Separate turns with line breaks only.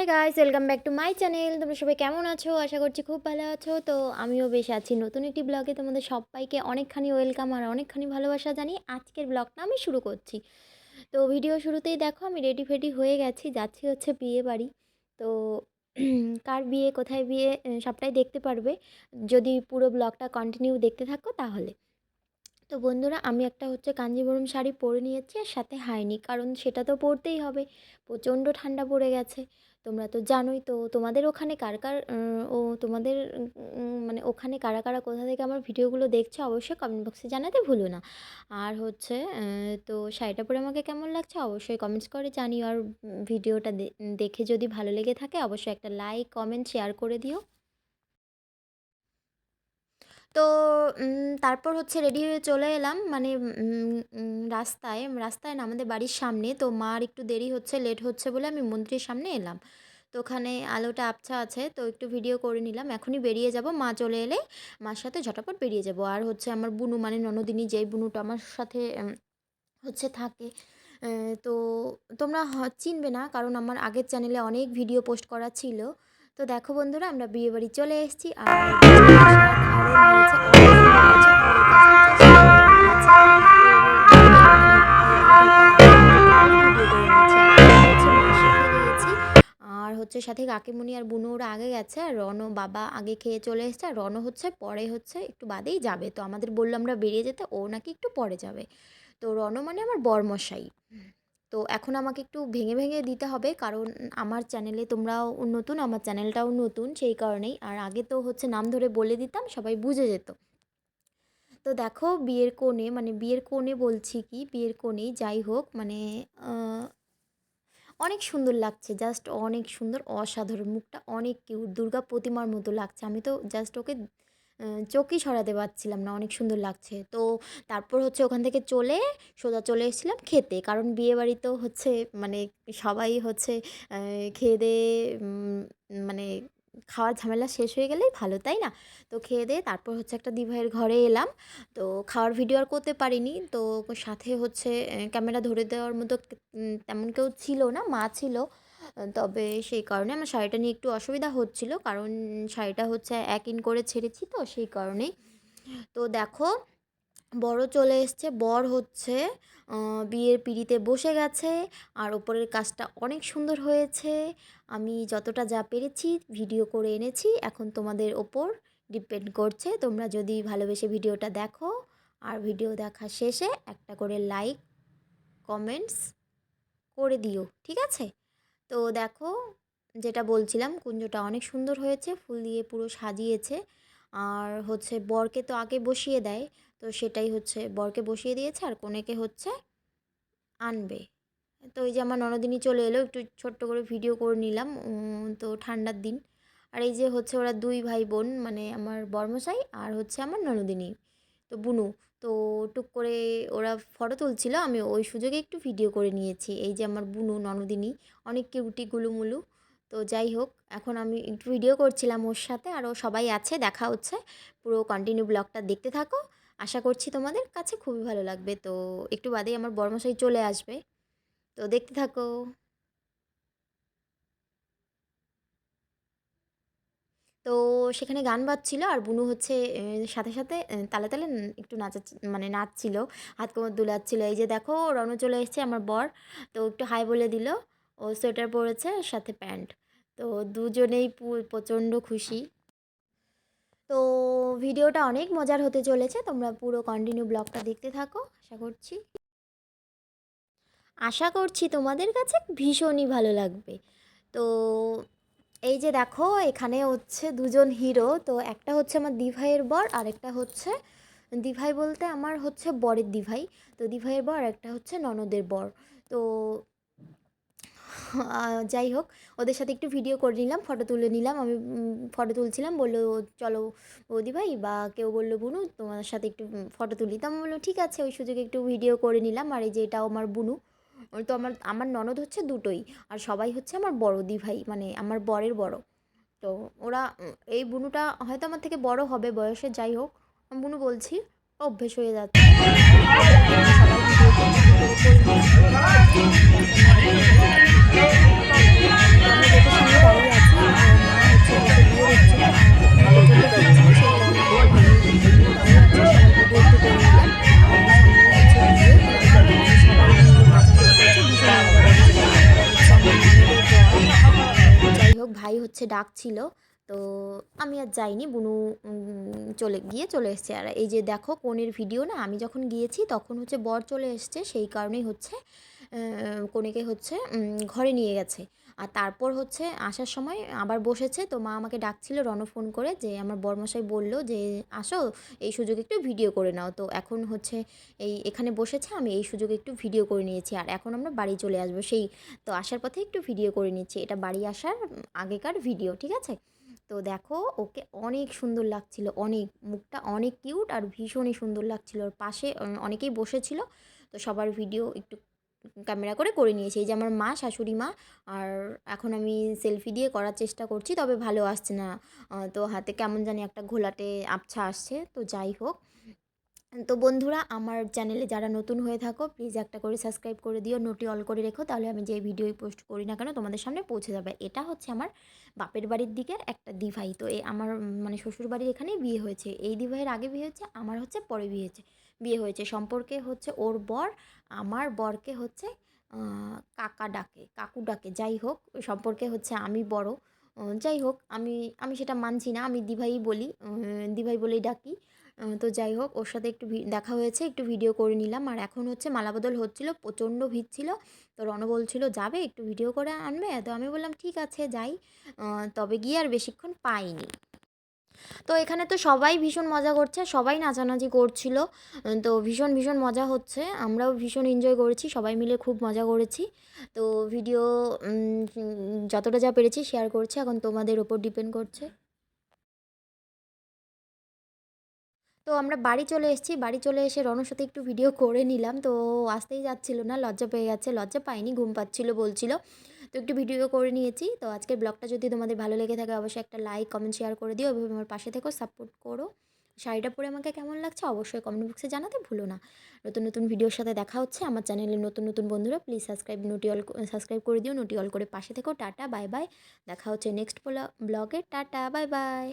Hi guys welcome back to my channel তোমরা সবাই কেমন আছো? আশা করছি খুব ভালো আছো। তো আমিও বেশ আছি। নতুন একটি ব্লগে তোমাদের সবাইকে অনেকখানি ওয়েলকাম আর অনেকখানি ভালোবাসা জানি আজকের ব্লগটা আমি শুরু করছি। তো ভিডিও শুরুতেই দেখো, আমি রেডি ফেডি হয়ে গেছি। যাচ্ছি হচ্ছে বিয়ে বাড়ি। তো কার বিয়ে, কোথায় বিয়ে সবটাই দেখতে পারবে। যদি পুরো ব্লগটা কন্টিনিউ দেখতে থাকো তাহলে। তো বন্ধুরা, আমি একটা হচ্ছে কাঞ্জিভরম শাড়ি পরে নিয়েছি আর সাথে হাইনি। কারণ সেটা তো পরতেই হবে। প্রচণ্ড ঠান্ডা পড়ে গেছে। তোমরা তো জানোই তো, তোমাদের ওখানে কার কার ও তোমাদের মানে ওখানে কারা কারা কোথা থেকে আমার ভিডিওগুলো দেখছ অবশ্যই কমেন্ট বক্সে জানাতে ভুলো না। আর হচ্ছে তো শাড়িটা পরে আমাকে কেমন লাগছে অবশ্যই কমেন্টস করে জানিও। আর ভিডিওটা দেখে যদি ভালো লেগে থাকে অবশ্যই একটা লাইক কমেন্ট শেয়ার করে দিও। তো তারপর হচ্ছে রেডি হয়ে চলে এলাম। মানে রাস্তায় রাস্তায় না, আমাদের বাড়ির সামনে। তো মার একটু দেরি হচ্ছে লেট হচ্ছে বলে আমি মন্দিরের সামনে এলাম। তো ওখানে আলোটা আবছা আছে, তো একটু ভিডিও করে নিলাম। এখনই বেরিয়ে যাব। মা চলে এলে মার সাথে ঝটাপট বেরিয়ে যাব। আর হচ্ছে আমার বুনু মানে ননদিনী যেই বুনুটা আমার সাথে হচ্ছে থাকে তো তোমরা চিনবে না, কারণ আমার আগের চ্যানেলে অনেক ভিডিও পোস্ট করা ছিল। তো দেখো বন্ধুরা, আমরা বিয়ে বাড়ি চলে এসেছি। আর হচ্ছে সাথে কাকিমণি আর বুনো, ওরা আগে গেছে। আর রনও বাবা আগে খেয়ে চলে এসেছে। আর রনও হচ্ছে, পরে হচ্ছে একটু বাদেই যাবে। তো আমাদের বলল আমরা বেরিয়ে যেতে, ও নাকি একটু পরে যাবে। তো রণ মানে আমার বরমশাই। তো এখন আমাকে একটু ভেঙে ভেঙে দিতে হবে। কারণ আমার চ্যানেলে তোমরাও নতুন, আমার চ্যানেলটাও নতুন সেই কারণেই। আর আগে তো হচ্ছে নাম ধরে বলে দিতাম, সবাই বুঝে যেত। তো দেখো বিয়ের কোণে মানে বিয়ের কোণে বলছি কি, বিয়ের কোণেই যাই হোক মানে অনেক সুন্দর লাগছে। জাস্ট অনেক সুন্দর, অসাধারণ, মুখটা অনেক কিউট দুর্গা প্রতিমার মতো লাগছে। আমি তো জাস্ট ওকে চোখই সরাতে পারছিলাম না, অনেক সুন্দর লাগছে। তো তারপর হচ্ছে ওখান থেকে চলে, সোজা চলে এসেছিলাম খেতে। কারণ বিয়ে বাড়িতেও হচ্ছে মানে সবাই হচ্ছে খেয়ে দেয়ে মানে খাওয়ার ঝামেলা শেষ হয়ে গেলেই ভালো, তাই না? তো খেয়ে দিয়ে তারপর হচ্ছে একটা দিভাইয়ের ঘরে এলাম। তো খাওয়ার ভিডিও আর করতে পারিনি। তো সাথে হচ্ছে ক্যামেরা ধরে দেওয়ার মতো তেমন কেউ ছিল না, মা ছিল। তবে সেই কারণে আমার শাড়িটা নিয়ে একটু অসুবিধা হচ্ছিল। কারণ শাড়িটা হচ্ছে এক ইন করে ছেড়েছি তো সেই কারণেই। তো দেখো, বড় চলে এসছে, বর হচ্ছে বিয়ের পিঁড়িতে বসে গেছে, আর ওপরের কাজটা অনেক সুন্দর হয়েছে। আমি যতটা যা পেরেছি ভিডিও করে এনেছি, এখন তোমাদের ওপর ডিপেন্ড করছে। তোমরা যদি ভালোবেসে ভিডিওটা দেখো, আর ভিডিও দেখা শেষে একটা করে লাইক, কমেন্টস করে দিও, ঠিক আছে? তো দেখো, যেটা বলছিলাম, কুঞ্জটা অনেক সুন্দর হয়েছে, ফুল দিয়ে পুরো সাজিয়েছে। আর হচ্ছে বরকে তো আগে বসিয়ে দেয়, তো সেটাই হচ্ছে বরকে বসিয়ে দিয়েছে আর কনেকে হচ্ছে আনবে। তো এই যে আমার ননদিনী চলে এলো, একটু ছোট্ট করে ভিডিও করে নিলাম তো ঠান্ডার দিন। আর এই যে হচ্ছে ওরা দুই ভাই বোন মানে আমার বর্মশাই আর হচ্ছে আমার ননদিনী, তো বুনু। তো টুক করে ওরা ফটো তুলছিল, আমি ওই সুযোগে একটু ভিডিও করে নিয়েছি। এই যে আমার বুনু, ননদিনী অনেক কিউটি গুলুমুলু তো যাই হোক, এখন আমি একটু ভিডিও করছিলাম ওর সাথে আরও সবাই আছে, দেখা হচ্ছে। পুরো কন্টিনিউ ব্লগটা দেখতে থাকো। আশা করছি তোমাদের কাছে খুবই ভালো লাগবে। তো একটু বাদেই আমার বর্মশাই চলে আসবে। তো দেখতে থাকো। তো সেখানে গান বাজছিল আর বুনু হচ্ছে সাথে সাথে তালে তালে একটু নাচা মানে নাচছিল, হাত কোমর দুলাচ্ছিল। এই যে দেখো, রনু চলে এসেছে আমার বর, তো একটু হাই বলে দিল, ও সোয়েটার পরেছে, সাথে প্যান্ট। তো দুজনেই প্রচণ্ড খুশি। তো ভিডিওটা অনেক মজার হতে চলেছে, তোমরা পুরো কন্টিনিউ ব্লগটা দেখতে থাকো, আশা করছি। আশা করছি তোমাদের কাছে ভীষণই ভালো লাগবে। তো এই যে দেখো, এখানে হচ্ছে দুজন হিরো। তো একটা হচ্ছে আমার দিভাইয়ের বর আর একটা হচ্ছে দিভাই বলতে আমার হচ্ছে বরের দিভাই। তো দিভাইয়ের বর আর একটা হচ্ছে ননদের বর। তো যাই হোক, ওদের সাথে একটু ভিডিও করে নিলাম ফটো তুলে নিলাম। আমি ফটো তুলছিলাম, বলল, চলো বৌদি ভাই বা কেউ বলল, বুনু, তোমার সাথে একটু ফটো তুলি। তো আমি বলল ঠিক আছে। ওই সুযোগে একটু ভিডিও করে নিলাম। আর এই যে এটাও আমার বুনু। তো আমার আমার ননদ হচ্ছে দুটোই আর সবাই হচ্ছে আমার বড় দিভাই মানে আমার বরের বড়। তো ওরা এই বুনুটা হয়তো আমার থেকে বড় হবে বয়সে যাই হোক। আমি বুনু বলছি অভ্যেস হয়ে যাচ্ছে। সবাই হচ্ছে ডাকছিল তো আমি আর যাইনি, বুনু চলে গিয়ে চলে এসছে। আর এই যে দেখো কনের ভিডিও না, আমি যখন গিয়েছি তখন হচ্ছে বর চলে এসছে, সেই কারণেই হচ্ছে কনেকে হচ্ছে ঘরে নিয়ে গেছে। আর তারপর হচ্ছে আসার সময় আবার বসেছে, তো মা আমাকে ডাকছিল রণ ফোন করে যে আমার বরমশাই বলল যে, আসো, এই সুযোগে একটু ভিডিও করে নাও। তো এখন হচ্ছে এই এখানে বসেছে, আমি এই সুযোগে একটু ভিডিও করে নিয়েছি আর এখন আমরা বাড়ি চলে আসব সেই, তো আসার পথে একটু ভিডিও করে নিচ্ছি। এটা বাড়ি আসার আগেকার ভিডিও, ঠিক আছে? তো দেখো, ওকে অনেক সুন্দর লাগছিল, অনেক, মুখটা অনেক কিউট আর ভীষণই সুন্দর লাগছিল। ওর পাশে অনেকেই বসেছিল, তো সবার ভিডিও একটু ক্যামেরা করে করে নিয়েছি। এই যে আমার মা, শাশুড়ি মা, আর এখন আমি সেলফি দিয়ে করার চেষ্টা করছি, তবে ভালো আসছে না। তো হাতে কেমন জানি একটা ঘোলাটে আবছা আসছে, তো যাই হোক। তো বন্ধুরা, আমার চ্যানেলে যারা নতুন হয়ে থাকো প্লিজ একটা করে সাবস্ক্রাইব করে দিও নোটি অল করে রেখো, তাহলে আমি যে ভিডিওই পোস্ট করি না কেন, তোমাদের সামনে পৌঁছে যাবে। এটা হচ্ছে আমার বাপের বাড়ির দিকের একটা দিভাই, তো এই আমার মানে শ্বশুর বাড়ির এখানেই বিয়ে হয়েছে। এই দিভাইয়ের আগে বিয়ে হয়েছে, আমার হচ্ছে পরে বিয়ে হয়েছে। বিয়ে হয়েছে। সম্পর্কে হচ্ছে ওর বর, আমার বরকে হচ্ছে কাকা ডাকে, কাকু ডাকে। যাই হোক, সম্পর্কে হচ্ছে আমি বড়। যাই হোক, আমি আমি সেটা মানছি না। আমি দিভাই বলি দিভাই বলেই ডাকি। তো যাই হোক, ওর সাথে একটু দেখা হয়েছে, একটু ভিডিও করে নিলাম। আর এখন হচ্ছে মালাবদল হচ্ছিল, প্রচণ্ড ভিড় ছিল। তো রণ বলছিল যাবে, একটু ভিডিও করে আনবে। তো আমি বললাম, ঠিক আছে, যাই। তবে গিয়ে আর বেশিক্ষণ পাইনি। তো এখানে তো সবাই ভীষণ মজা করছে, সবাই নাচানাচি করছিল। তো ভীষণ ভীষণ মজা হচ্ছে। আমরাও ভীষণ এনজয় করেছি, সবাই মিলে খুব মজা করেছি। তো ভিডিও যতটা যা পেরেছি শেয়ার করছি, এখন তোমাদের ওপর ডিপেন্ড করছে। তো আমরা বাড়ি চলে এসেছি, বাড়ি চলে এসে রনর সাথে একটু ভিডিও করে নিলাম। তো আসতেই যাচ্ছিল না, লজ্জা পেয়ে গেছে, লজ্জা পাইনি, ঘুম পাচ্ছিল, বলছিল। তো একটু ভিডিও করে নিয়েছি। তো আজকের ব্লগটা যদি তোমাদের ভালো লেগে থাকে, অবশ্যই একটা লাইক কমেন্ট শেয়ার করে দিও এভাবে আমার পাশে থেকেও সাপোর্ট করো। শাড়িটা পরে আমাকে কেমন লাগছে অবশ্যই কমেন্ট বক্সে জানাতে ভুলো না। নতুন নতুন ভিডিওর সাথে দেখা হচ্ছে। আমার চ্যানেলে নতুন নতুন বন্ধুরা প্লিজ সাবস্ক্রাইব নোটি অল সাবস্ক্রাইব করে দিও। নোটি অল করে পাশে থেকেও টাটা বাই বাই দেখা হচ্ছে নেক্সট ব্লগে টাটা বাই বাই